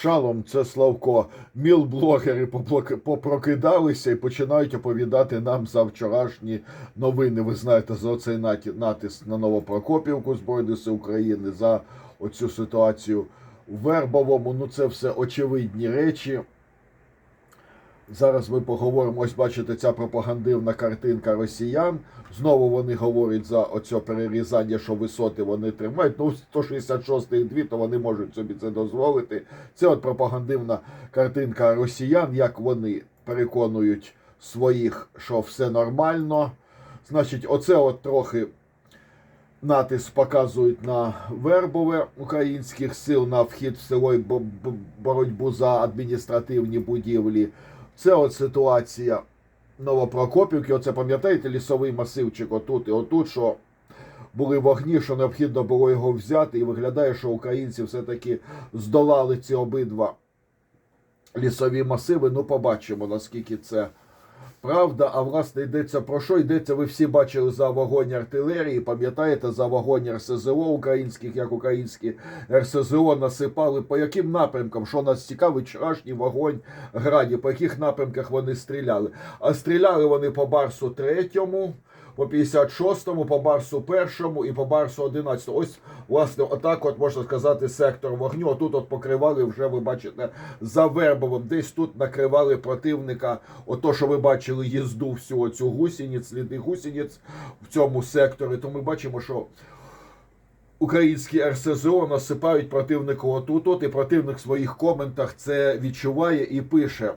Шалом, це Славко. Мілблогери попрокидалися і починають оповідати нам за вчорашні новини. Ви знаєте, за оцей натиск на Новопрокопівку Збройних сил України, за оцю ситуацію в Вербовому. Ну, це все очевидні речі. Зараз ми поговоримо. Ось бачите, ця пропагандивна картинка росіян. Знову вони говорять за оце перерізання, що висоти вони тримають. Ну, 166 і 2, то вони можуть собі це дозволити. Це от пропагандивна картинка росіян, як вони переконують своїх, що все нормально. Значить, оце от трохи натиск показують на вербове українських сил на вхід в село і бо- бо- боротьбу за адміністративні будівлі. Це от ситуація Новопрокопівки. Оце пам'ятаєте лісовий масивчик отут і отут, що були вогні, що необхідно було його взяти, і виглядає, що українці все-таки здолали ці обидва лісові масиви. Ну, побачимо, наскільки це правда. А власне йдеться про що? Йдеться, ви всі бачили за вогонь артилерії, пам'ятаєте, за вогонь РСЗО українських, як українські РСЗО насипали, по яким напрямкам, що нас цікавить, вчорашній вогонь граді, по яких напрямках вони стріляли. А стріляли вони по Барсу третьому, по 56-му, по Барсу першому і по Барсу 11. Ось, власне, отак от можна сказати, сектор вогню. Отут от покривали вже, ви бачите, за Вербовим. Десь тут накривали противника. Ото, що ви бачили, їзду всю цю гусениць, сліди гусениць в цьому секторі. То ми бачимо, що українські РСЗО насипають противнику отут, от і противник в своїх коментах це відчуває і пише.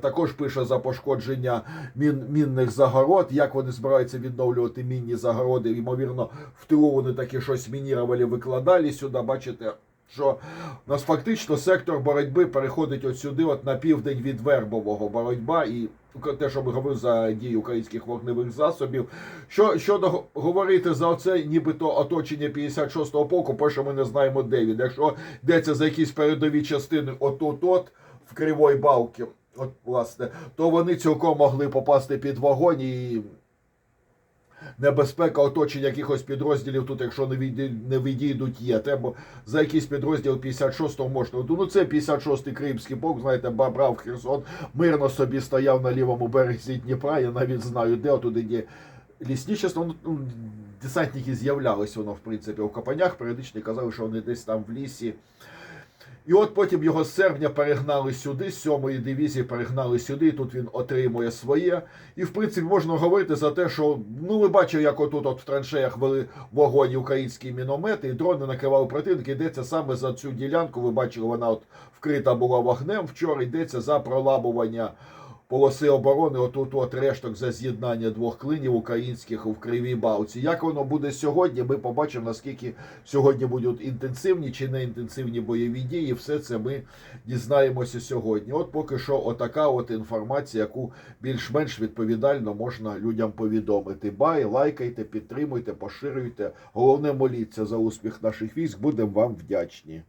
Також пише за пошкодження мін, мінних загород, як вони збираються відновлювати мінні загороди. Ймовірно, в тилу вони таки щось мінірували, викладали сюди. Бачите, що у нас фактично сектор боротьби переходить от сюди, от на південь від Вербового боротьба і те, що ми говорили за дії українських вогневих засобів. Що щодо говорити за оце, нібито оточення 56-го полку, перше ми не знаємо де він. Якщо йдеться за якісь передові частини, отут-от в кривої балки, от власне, то вони цілком могли попасти під вогонь і. Небезпека оточення якихось підрозділів тут, якщо не відій- не відійдуть, є. Треба за якийсь підрозділ 56-го можна. Ну це 56-й Кримський полк, знаєте, брав Херсон, мирно собі стояв на лівому березі Дніпра. Я навіть знаю, де отуди є лісніше. Ну, ну, десантники з'являлись воно, в принципі, в Капанях. Періодично казали, що вони десь там в лісі. І от потім його з серпня перегнали сюди, з 7-ї дивізії перегнали сюди, і тут він отримує своє. І в принципі можна говорити за те, що ну ви бачили, як отут от в траншеях вели вогонь українські міномети, і дрони накривали противники. Йдеться саме за цю ділянку. Ви бачили, вона от вкрита була вогнем. Вчора йдеться за проламування полоси оборони. Отут от решток за з'єднання двох клинів українських в кривій балці. Як воно буде сьогодні? Ми побачимо, наскільки сьогодні будуть інтенсивні чи не інтенсивні бойові дії. Все це ми дізнаємося сьогодні. От поки що, отака от інформація, яку більш-менш відповідально можна людям повідомити. Бай, лайкайте, підтримуйте, поширюйте. Головне моліться за успіх наших військ. Будемо вам вдячні.